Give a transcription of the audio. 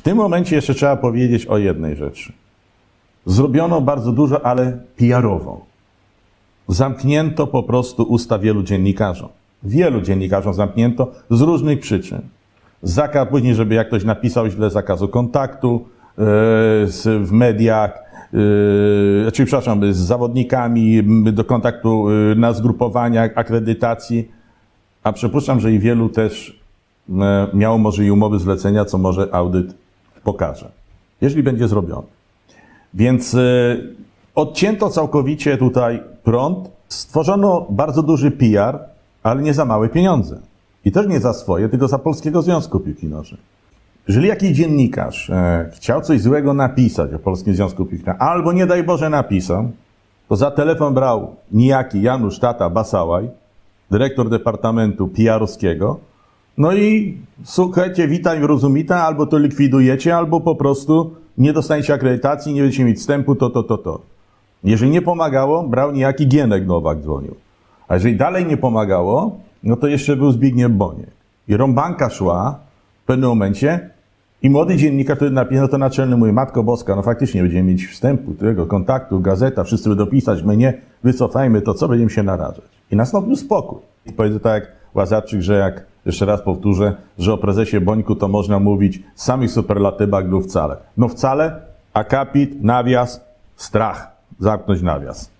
W tym momencie jeszcze trzeba powiedzieć o jednej rzeczy. Zrobiono bardzo dużo, ale PR-owo. Zamknięto po prostu usta wielu dziennikarzom. Wielu dziennikarzom zamknięto z różnych przyczyn. Zakaz później, żeby jak ktoś napisał źle zakazu kontaktu yy, w mediach, yy, znaczy, przepraszam, z zawodnikami do kontaktu yy, na zgrupowaniach, akredytacji. A przypuszczam, że i wielu też e, miało może i umowy zlecenia, co może audyt pokaże, jeżeli będzie zrobiony. Więc e, odcięto całkowicie tutaj prąd, stworzono bardzo duży PR, ale nie za małe pieniądze. I też nie za swoje, tylko za Polskiego Związku Piłki Nożnej. Jeżeli jakiś dziennikarz e, chciał coś złego napisać o Polskim Związku Piłki Nożnej, albo nie daj Boże napisał, to za telefon brał nijaki Janusz Tata Basałaj, dyrektor Departamentu PR-owskiego, no i słuchajcie, witaj, rozumita, albo to likwidujecie, albo po prostu nie dostaniecie akredytacji, nie będziecie mieć wstępu, to, to, to, to. Jeżeli nie pomagało, brał niejaki Gienek Nowak dzwonił. A jeżeli dalej nie pomagało, no to jeszcze był Zbigniew Boniek. I rąbanka szła w pewnym momencie i młody dziennikarz, który napisał to naczelny mówi, Matko Boska, no faktycznie będziemy mieć wstępu, tego kontaktu, gazeta, wszyscy będą pisać, my nie, wycofajmy to, co będziemy się narażać. I nastąpił spokój. I powiedzę tak jak Łazarczyk, że jak, jeszcze raz powtórzę, że o prezesie Bońku to można mówić samych superlatywach lub wcale. No wcale, akapit, nawias, strach. Zamknąć nawias.